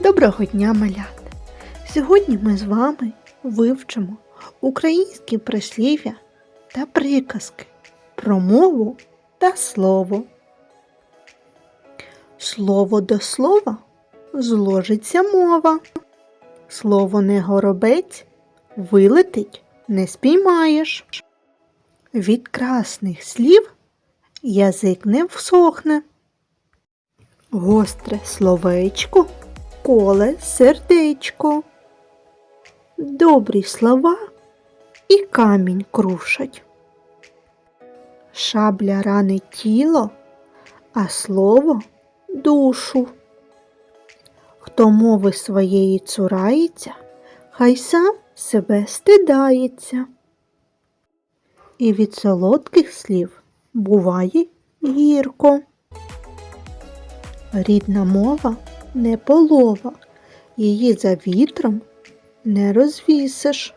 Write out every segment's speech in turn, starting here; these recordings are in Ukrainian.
Доброго дня, малята! Сьогодні ми з вами вивчимо українські прислів'я та приказки про мову та слово. Слово до слова зложиться мова. Слово не горобець вилетить не спіймаєш. Від красних слів язик не всохне. Гостре словечко, коле сердечко. Добрі слова і камінь крушать. Шабля ранить тіло, а слово душу. Хто мови своєї цурається, хай сам себе стидається. І від солодких слів буває гірко. Рідна мова не полова, її за вітром не розвісиш.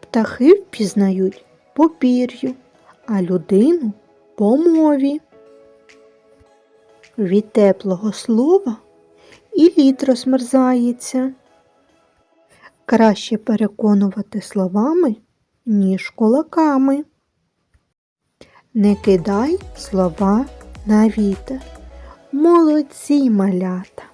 Птахи впізнають по пір'ю, а людину по мові. Від теплого слова і лід розмерзається. Краще переконувати словами, ніж кулаками. Не кидай слова на вітер. Молодці малята!